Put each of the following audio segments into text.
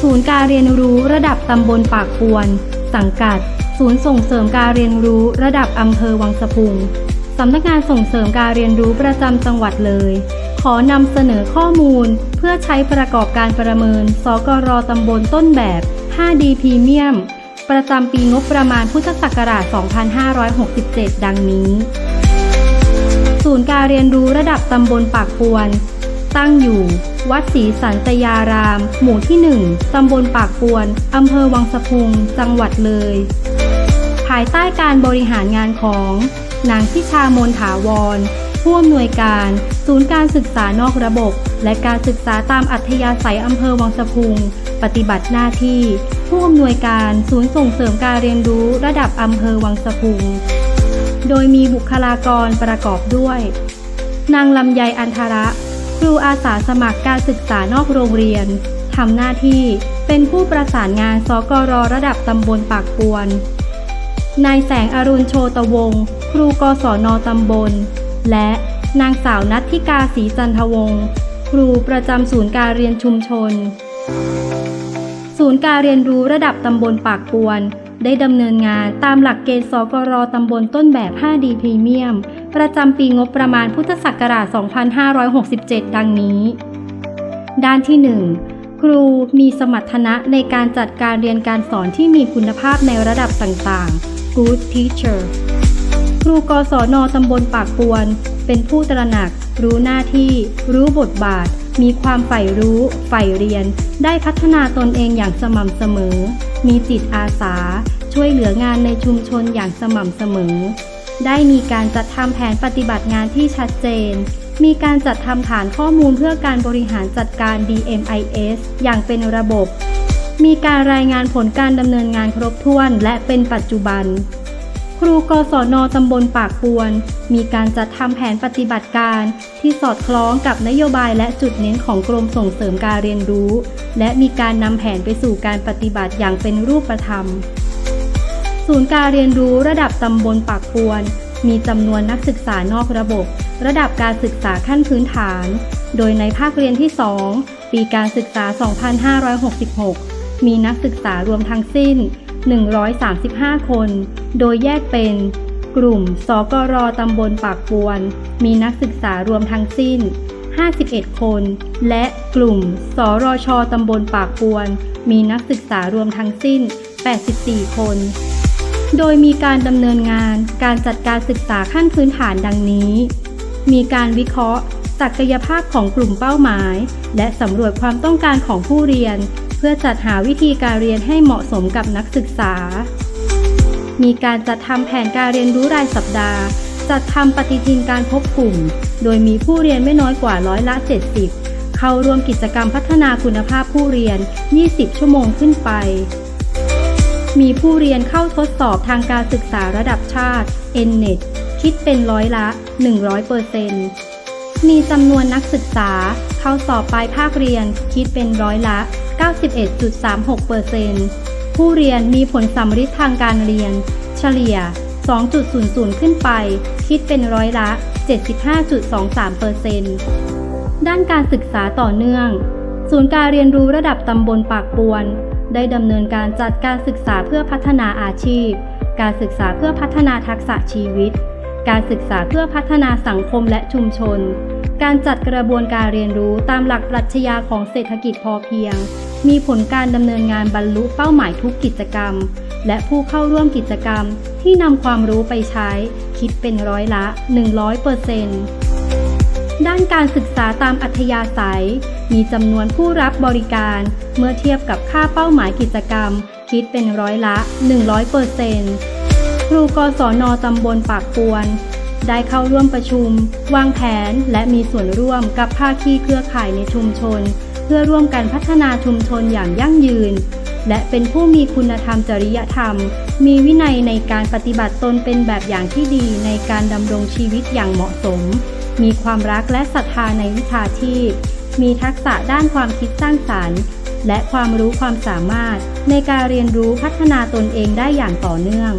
ศูนย์การเรียนรู้ระดับตำบลปากปวนสังกัด ศูนย์ส่งเสริมการเรียนรู้ระดับอำเภอวังสะพุงสำนักงานส่งเสริมการเรียนรู้ประจำจังหวัดเลย ขอนำเสนอข้อมูล เพื่อใช้ประกอบการประเมิน สกรตำบลต้นแบบ 5D พรีเมียมประจำปีงบประมาณพุทธศักราช 2567 ดังนี้ ศูนย์การเรียนรู้ระดับตำบลปากปวน ตั้งอยู่ วัดศรีสันตยาราม หมู่ที่ 1 ตำบลปากปวน อำเภอวังสะพุง จังหวัดเลย ภายใต้การบริหารงานของ นางพิชามนถาวร ผู้อำนวยการ ศูนย์การศึกษานอกระบบ และการศึกษาตามอัธยาศัยอำเภอวังสะพุง ปฏิบัติหน้าที่ ผู้อำนวยการศูนย์ส่งเสริมการเรียนรู้ระดับอำเภอวังสะพุง โดยมีบุคลากรประกอบด้วย นางลำไยอันทระ ครูอาสาสมัครการศึกษานอกโรงเรียนทำหน้าที่เป็นผู้ประสานงานสกรระดับตำบลปากปวน นายแสงอรุณโชตวงศ์ครูกศนตำบล และนางสาวนัทธิกาศรีจันทวงศ์ครูประจำศูนย์การเรียนชุมชน ศูนย์การเรียนรู้ระดับตำบลปากปวน ได้ดำเนินงานตามหลักเกณฑ์สกรตำบลต้นแบบ 5D พรีเมียม ประจำปีงบประมาณพุทธศักราช 2567 ดังนี้ ด้านที่ 1 ครูมีสมรรถนะในการจัดการเรียนการสอนที่มีคุณภาพในระดับต่างๆ Good Teacher ครูกศนตำบลปากปวน เป็นผู้ตระหนัก รู้หน้าที่ รู้บทบาท มีความใฝ่รู้ ใฝ่เรียน ได้พัฒนาตนเองอย่างสม่ำเสมอ มีจิตอาสา ช่วยเหลืองานในชุมชนอย่างสม่ำเสมอ ได้มีการจัดทำแผนปฏิบัติงานที่ชัดเจน มีการจัดทำฐานข้อมูลเพื่อการบริหารจัดการ DMIS อย่างเป็นระบบ มีการรายงานผลการดำเนินงานครบถ้วนและเป็นปัจจุบัน ครูกศนตำบลปากปวน มีการจัดทำแผนปฏิบัติการที่สอดคล้องกับนโยบายและจุดเน้นของกรมส่งเสริมการเรียนรู้ และมีการนำแผนไปสู่การปฏิบัติอย่างเป็นรูปธรรม ศูนย์การเรียนรู้ระดับตำบลปากปวน มีจำนวนนักศึกษานอกระบบ ระดับการศึกษาขั้นพื้นฐาน โดยในภาคเรียนที่ 2 ปีการศึกษา 2566 มีนักศึกษารวมทั้งสิ้น 135 คน โดยแยกเป็น กลุ่มสกรตำบลปากปวน มีนักศึกษารวมทั้งสิ้น 51 คน และกลุ่มสรชตำบลปากปวน มีนักศึกษารวมทั้งสิ้น 84 คน โดยมีการดำเนินงานการจัดการศึกษาขั้นพื้นฐานดังนี้ มีการวิเคราะห์ศักยภาพของกลุ่มเป้าหมาย และสำรวจความต้องการของผู้เรียน พื่อจัดหาวิธีการเรียนให้เหมาะสมกับนักศึกษา มีการจัดทำแผนการเรียนรู้รายสัปดาห์ จัดทำปฏิทินการพบกลุ่ม โดยมีผู้เรียนไม่น้อยกว่าร้อยละ 70 เข้าร่วมกิจกรรมพัฒนาคุณภาพผู้เรียน 20 ชั่วโมงขึ้นไป มีผู้เรียนเข้าทดสอบทางการศึกษาระดับชาติ NNET คิดเป็นร้อยละ 100%มีจำนวนนักศึกษาเข้าสอบปลายภาคเรียนคิดเป็นร้อยละ 91.36%ผู้เรียนมีผลสัมฤทธิ์ทางการเรียน เฉลี่ย 2.00 ขึ้นไป คิดเป็นร้อยละ 75.23%ด้านการศึกษาต่อเนื่อง ศูนย์การเรียนรู้ระดับตำบลปากปวน ได้ดำเนินการจัดการศึกษาเพื่อพัฒนาอาชีพ การศึกษาเพื่อพัฒนาทักษะชีวิต การศึกษาเพื่อพัฒนาสังคมและชุมชน การจัดกระบวนการเรียนรู้ตามหลักปรัชญาของเศรษฐกิจพอเพียง มีผลการดำเนินงานบรรลุเป้าหมายทุกกิจกรรม และผู้เข้าร่วมกิจกรรมที่นำความรู้ไปใช้ คิดเป็นร้อยละ 100%ด้านการศึกษาตามอัธยาศัย มีจำนวนผู้รับบริการ เมื่อเทียบกับค่าเป้าหมายกิจกรรม คิดเป็นร้อยละ 100% ครูกศนตำบลปากปวน ได้เข้าร่วมประชุม วางแผนและมีส่วนร่วมกับภาคีเครือข่ายในชุมชน เพื่อร่วมกันพัฒนาชุมชนอย่างยั่งยืน และเป็นผู้มีคุณธรรมจริยธรรม มีวินัยในการปฏิบัติตนเป็นแบบอย่างที่ดีในการดำรงชีวิตอย่างเหมาะสม มีความรักและศรัทธาในวิชาชีพ มีทักษะด้านความคิดสร้างสรรค์และความรู้ความสามารถในการเรียนรู้พัฒนาตนเองได้อย่างต่อเนื่อง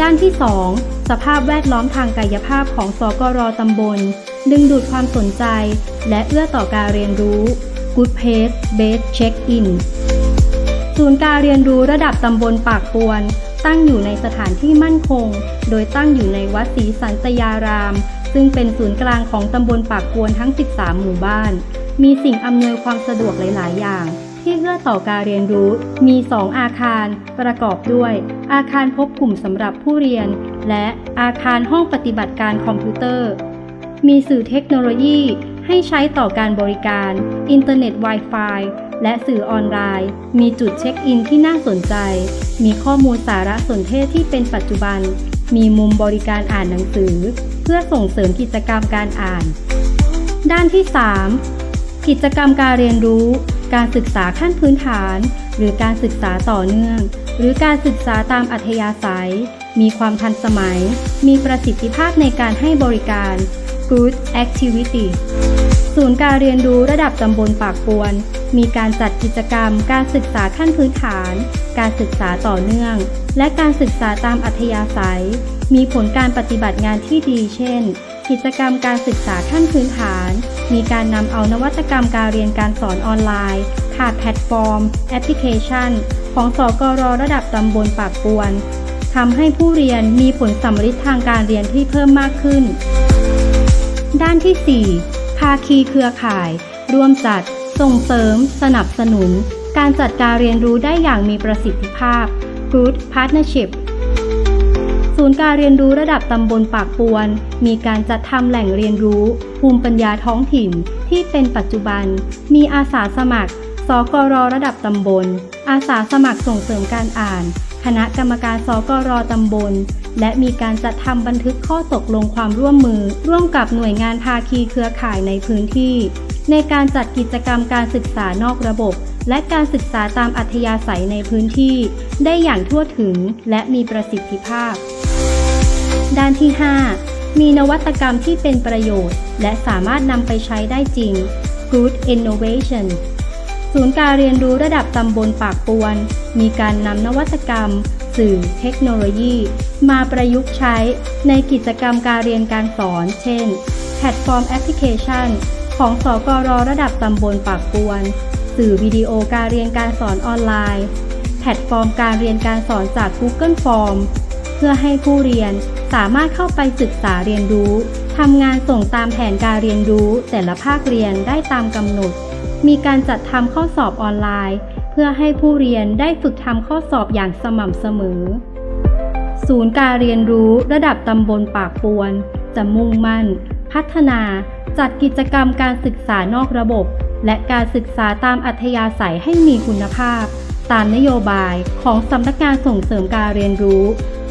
ด้านที่ 2 สภาพแวดล้อมทางกายภาพของสกรตำบล ดึงดูดความสนใจ และเอื้อต่อการเรียนรู้ Good Pace Base Check In ศูนย์การเรียนรู้ระดับตำบลปากปวน ตั้งอยู่ในสถานที่มั่นคง โดยตั้งอยู่ในวัดศรีสันตยาราม ซึ่งเป็นศูนย์กลางของตำบลปากปวนทั้ง 13 หมู่บ้าน มีสิ่งอำนวยความสะดวกหลาย ๆ อย่าง ที่เอื้อต่อการเรียนรู้ มี 2 อาคาร ประกอบด้วย อาคารพบกลุ่มสำหรับผู้เรียน และอาคารห้องปฏิบัติการคอมพิวเตอร์ มีสื่อเทคโนโลยีให้ใช้ต่อการบริการ อินเทอร์เน็ต Wi-Fi และสื่อออนไลน์ มีจุดเช็คอินที่น่าสนใจ มีข้อมูลสารสนเทศที่เป็นปัจจุบัน มีมุมบริการอ่านหนังสือ เพื่อส่งเสริมกิจกรรมการอ่าน ด้านที่ 3 กิจกรรมการเรียนรู้ การศึกษาขั้นพื้นฐาน หรือการศึกษาต่อเนื่อง หรือการศึกษาตามอัธยาศัย มีความทันสมัย มีประสิทธิภาพในการให้บริการ Good Activity ศูนย์การเรียนรู้ระดับตำบลปากปวน มีการจัดกิจกรรม การศึกษาขั้นพื้นฐาน การศึกษาต่อเนื่อง และการศึกษาตามอัธยาศัย มีผลการปฏิบัติงานที่ดี เช่น กิจกรรมการศึกษาขั้นพื้นฐาน มีการนำเอานวัตกรรมการเรียนการสอนออนไลน์ผ่านแพลตฟอร์ม แอปพลิเคชัน ของสกรระดับตำบลปากปวนทำให้ผู้เรียนมีผลสำฤทธิ์ทางการเรียนที่เพิ่มมากขึ้น ด้านที่ 4 ภาคีเครือข่าย ร่วมจัด ส่งเสริม สนับสนุน การจัดการเรียนรู้ได้อย่างมีประสิทธิภาพ Good Partnership ศูนย์การเรียนรู้ระดับตำบลปากปวน มีการจัดทำแหล่งเรียนรู้ ภูมิปัญญาท้องถิ่นที่เป็นปัจจุบัน มีอาสาสมัคร สกรระดับตำบล อาสาสมัครส่งเสริมการอ่าน คณะกรรมการสกรตำบล และมีการจัดทำบันทึกข้อตกลงความร่วมมือ ร่วมกับหน่วยงานภาคีเครือข่ายในพื้นที่ ในการจัดกิจกรรมการศึกษานอกระบบ และการศึกษาตามอัธยาศัยในพื้นที่ ได้อย่างทั่วถึงและมีประสิทธิภาพ ด้านที่ 5 มีนวัตกรรมที่เป็นประโยชน์ และสามารถนำไปใช้ได้จริง Good Innovation ศูนย์การเรียนรู้ระดับตำบลปากปวน มีการนำนวัตกรรม สื่อ เทคโนโลยี มาประยุกต์ใช้ในกิจกรรมการเรียนการสอน เช่น แพลตฟอร์มแอปพลิเคชัน ของสกรระดับตำบลปากปวน สื่อวิดีโอการเรียนการสอนออนไลน์ แพลตฟอร์มการเรียนการสอนจาก Google Form เพื่อให้ผู้เรียนสามารถเข้าไปศึกษาเรียนรู้ทำงานส่งตามแผนการเรียนรู้แต่ละภาคเรียนได้ตามกำหนด มีการจัดทำข้อสอบออนไลน์ เพื่อให้ผู้เรียนได้ฝึกทำข้อสอบอย่างสม่ำเสมอ ศูนย์การเรียนรู้ระดับตำบลปากปวน จะมุ่งมั่น พัฒนา จัดกิจกรรมการศึกษานอกระบบ และการศึกษาตามอัธยาศัยให้มีคุณภาพ ตามนโยบายของสำนักงานส่งเสริมการเรียนรู้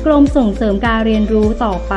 กรมส่งเสริมการเรียนรู้ต่อไป